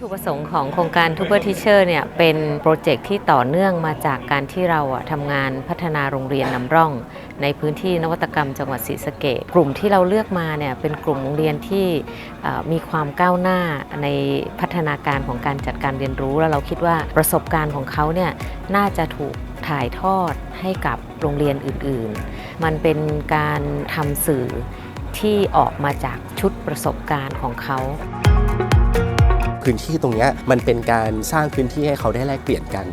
ถุประสงค์ของโครงการ t u b e r Teacher เนี่ยเป็นโปรเจกต์ที่ต่อเนื่องมาจากการที่เราอะทำงานพัฒนาโรงเรียนนำร่อง ในพื้นที่นวัตกรรมจังหวัดศรีสะเกษกลุ่มที่เราเลือกมาเนี่ยเป็นกลุ่มโรงเรียนที่มีความก้าวหน้าในพัฒนาการของการจัดการเรียนรู้ แล้วเราคิดว่าประสบการณ์ของเขาเนี่ยน่าจะถูกถ่ายทอดให้กับโรงเรียนอื่นๆ มันเป็นการทำสื่อที่ออกมาจากชุดประสบการณ์ของเขา พื้นที่ตรงนี้มันเป็นการสร้างพื้นที่ให้เขาได้แลกเปลี่ยนกัน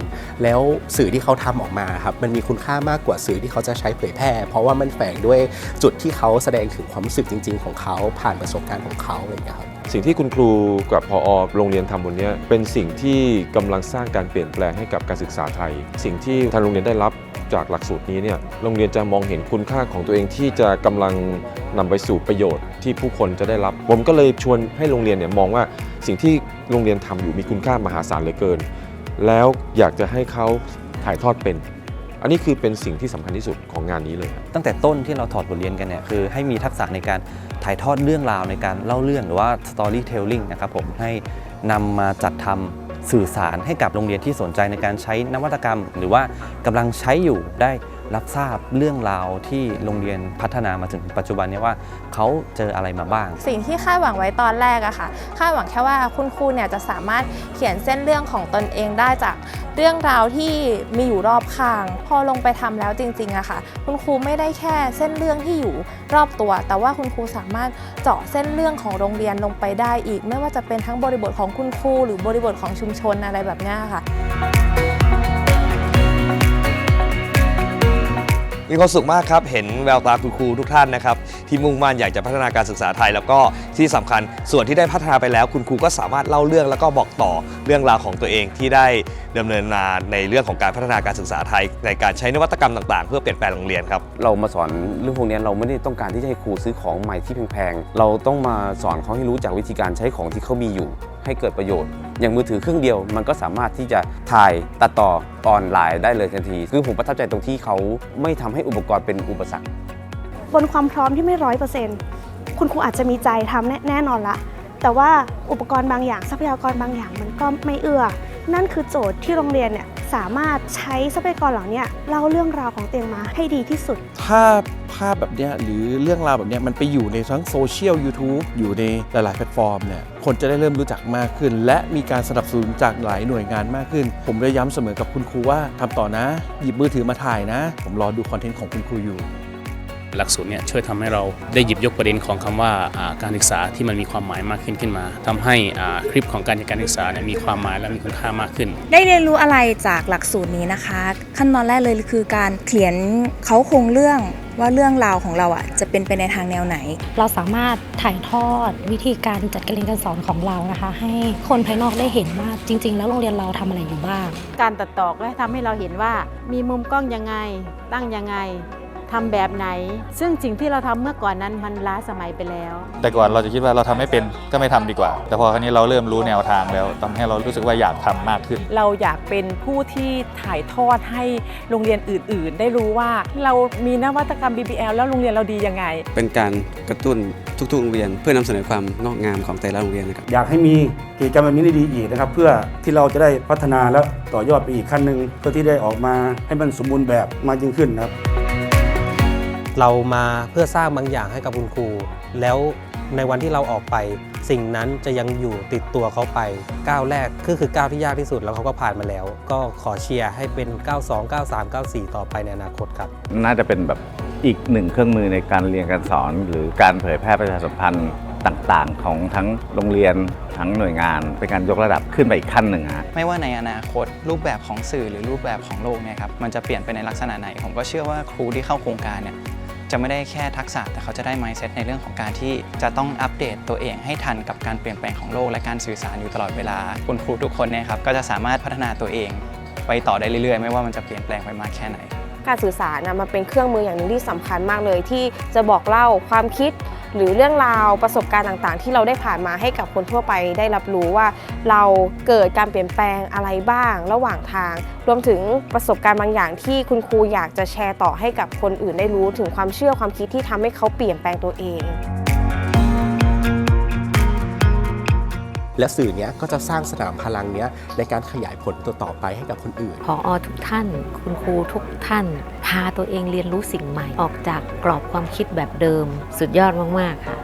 แล้วสื่อที่เขาทำออกมาครับมันมีคุณค่ามากกว่าสื่อที่เขาจะใช้เผยแพร่ เพราะว่ามันแฝงด้วยจุดที่เขาแสดงถึงความรู้สึกจริง ๆ ของเขาผ่านประสบการณ์ของเขาอะไรอย่างเงี้ยครับสิ่งที่คุณครูกับพอโรงเรียนทำบนนี้เป็นสิ่งที่กำลังสร้างการเปลี่ยนแปลงให้กับการศึกษาไทย สิ่งที่ทางโรงเรียนได้รับ จากหลักสูตรนี้เนี่ยโรงเรียนจะมองเห็นคุณค่าของตัวเองที่จะกำลังนำไปสู่ประโยชน์ ที่ผู้คนจะได้รับ ผมก็เลยชวนให้โรงเรียนเนี่ยมองว่าสิ่งที่โรงเรียนทำอยู่มีคุณค่ามหาศาลเหลือเกิน แล้วอยากจะให้เขาถ่ายทอดเป็น อันนี้คือเป็นสิ่งที่สำคัญที่สุดของงานนี้เลย ตั้งแต่ต้นที่เราถอดบทเรียนกันเนี่ยคือให้มีทักษะในการถ่ายทอดเรื่องราวในการเล่าเรื่องหรือว่า storytelling นะครับผมให้นำมาจัดทำ สื่อสารให้กับโรงเรียนที่สนใจในการใช้นวัตกรรม หรือว่ากำลังใช้อยู่ได้รับทราบเรื่องราวที่โรงเรียนพัฒนามาถึงปัจจุบันนี้ว่าเขาเจออะไรมาบ้าง สิ่งที่คาดหวังไว้ตอนแรกอะค่ะคาดหวังแค่ว่าคุณครูเนี่ยจะสามารถเขียนเส้นเรื่องของตนเองได้จาก เรื่องราวที่มีอยู่รอบข้าง พอลงไปทำแล้วจริงๆอะค่ะ คุณครูไม่ได้แค่เส้นเรื่องที่อยู่รอบตัว แต่ว่าคุณครูสามารถเจาะเส้นเรื่องของโรงเรียนลงไปได้อีก ไม่ว่าจะเป็นทั้งบริบทของคุณครูหรือบริบทของชุมชนอะไรแบบนี้ค่ะ มีความสุขมากครับ เห็นแววตาคุณครูทุกท่านนะครับ ที่มุ่งมั่นอยากจะพัฒนาการศึกษาไทย แล้วก็ที่สำคัญส่วนที่ได้พัฒนาไปแล้วคุณครูก็สามารถเล่าเรื่องแล้วก็บอกต่อเรื่องราวของตัวเองที่ได้ดำเนินมาในเรื่องของการพัฒนาการศึกษาไทย ในการใช้นวัตกรรมต่างๆ เพื่อเปลี่ยนแปลงโรงเรียนครับเรามาสอนเรื่องพวกนี้เราไม่ได้ต้องการที่จะให้ครูซื้อของใหม่ที่แพงๆเราต้องมาสอนเขาให้รู้จักวิธีการใช้ของที่เขามีอยู่ ให้เกิดประโยชน์ อย่างมือถือเครื่องเดียว มันก็สามารถที่จะถ่ายตัดต่อออนไลน์ได้เลยทันที คือผมประทับใจตรงที่เขาไม่ทำให้อุปกรณ์เป็นอุปสรรค บนความพร้อมที่ไม่ร้อยเปอร์เซ็นต์คุณครูอาจจะมีใจทำแน่แน่นอนละ แต่ว่าอุปกรณ์บางอย่างทรัพยากรบางอย่างมันก็ไม่เอื้อ นั่นคือโจทย์ที่โรงเรียนเนี่ยสามารถใช้ทรัพยากรเหล่านี้เล่าเรื่องราวของเตียงมาให้ดีที่สุด ถ้าภาพแบบนี้หรือเรื่องราวแบบนี้มันไปอยู่ในทั้งโซเชียล YouTube อยู่ในหลาย ๆ แพลตฟอร์มเนี่ยคนจะได้เริ่มรู้จักมากขึ้น และมีการสนับสนุนจากหลายหน่วยงานมากขึ้น ผมเลยย้ำเสมอกับคุณครูว่าทำต่อนะ หยิบมือถือมาถ่ายนะ ผมรอดูคอนเทนต์ของคุณครูอยู่ หลักสูตรเนี่ยช่วยทำให้เราได้หยิบยกประเด็นของคำว่าอ่าการศึกษาที่มันมีความหมายมากขึ้นขึ้นมาทำให้อ่าคลิปของการจัดการศึกษาเนี่ยมีความหมายและมีคุณค่ามากขึ้น ได้เรียนรู้อะไรจากหลักสูตรนี้นะคะ ขั้นตอนแรกเลยคือการเขียนเขาโครงเรื่องว่าเรื่องราวของเราอะจะเป็นไปในทางแนวไหน เราสามารถถ่ายทอดวิธีการจัดการเรียนการสอนของเรานะคะ ให้คนภายนอกได้เห็นว่าจริง ๆ แล้วโรงเรียนเราทำอะไรอยู่บ้าง การตัดต่อก็ทำให้เราเห็นว่ามีมุมกล้องยังไงตั้งยังไง ทำแบบไหน ซึ่งสิ่งที่เราทำเมื่อก่อนนั้นมันล้าสมัยไปแล้ว แต่ก่อนเราจะคิดว่าเราทำไม่เป็นก็ไม่ทำดีกว่า แต่พอครั้นี้เราเริ่มรู้แนวทางแล้วทำให้เรารู้สึกว่าอยากทำมากขึ้น เราอยากเป็นผู้ที่ถ่ายทอดให้โรงเรียนอื่น ๆ ได้รู้ว่าเรามีนวัตกรรม BBL แล้วโรงเรียนเราดียังไง เป็นการกระตุ้นทุกๆโรงเรียน เพื่อนำเสนอความงอกงามของแต่ละโรงเรียนนะครับอยากให้มีกิจกรรมแบบนี้ได้ดีอีกนะครับ เพื่อที่เราจะได้พัฒนาและต่อยอดไปอีกขั้นหนึ่งเพื่อที่ได้ออกมาให้มันสมบูรณ์แบบมากยิ่งขึ้นนะครับ เรามาเพื่อสร้างบางอย่างให้กับคุณครู แล้วในวันที่เราออกไป สิ่งนั้นจะยังอยู่ติดตัวเขาไปก้าวแรกก็คือก้าวที่ยากที่สุดแล้วเขาก็ผ่านมาแล้ว ก็ขอเชียร์ให้เป็น 92 93 94 ต่อไปในอนาคตครับ น่าจะเป็นแบบอีกหนึ่งเครื่องมือในการเรียนการสอน หรือการเผยแพร่ประชาสัมพันธ์ต่างๆ ของทั้งโรงเรียนทั้งหน่วยงาน เป็นการยกระดับขึ้นไปอีกขั้นหนึ่งฮะไม่ว่าในอนาคตรูปแบบของสื่อหรือรูปแบบของโลกเนี่ยครับมันจะเปลี่ยนไปในลักษณะไหน ผมก็เชื่อว่าครูที่เข้าโครงการเนี่ย จะไม่ได้แค่ทักษะแต่เขาจะได้ mindset ในเรื่องของการที่จะต้องอัปเดตตัวเองให้ทันกับการเปลี่ยนแปลงของโลกและการสื่อสารอยู่ตลอดเวลา คุณครูทุกคนเนี่ยครับก็จะสามารถพัฒนาตัวเอง ไปต่อได้เรื่อยๆ ไม่ว่ามันจะเปลี่ยนแปลงไปมากแค่ไหน การสื่อสารนะมันเป็นเครื่องมืออย่างหนึ่งที่สำคัญมากเลยที่จะบอกเล่าความคิด หรือเรื่องราวประสบการณ์ต่างๆ ที่เราได้ผ่านมาให้กับคนทั่วไปได้รับรู้ว่า เราเกิดการเปลี่ยนแปลงอะไรบ้างระหว่างทาง รวมถึงประสบการณ์บางอย่างที่คุณครูอยากจะแชร์ต่อให้กับคนอื่นได้รู้ถึงความเชื่อความคิดที่ทำให้เขาเปลี่ยนแปลงตัวเองและสื่อเนี้ยก็จะสร้างสนามพลังเนี้ยในการขยายผลตัวต่อไปให้กับคนอื่น พออทุกท่าน คุณครูทุกท่านพาตัวเองเรียนรู้สิ่งใหม่ ออกจากกรอบความคิดแบบเดิม สุดยอดมาก ๆ ค่ะ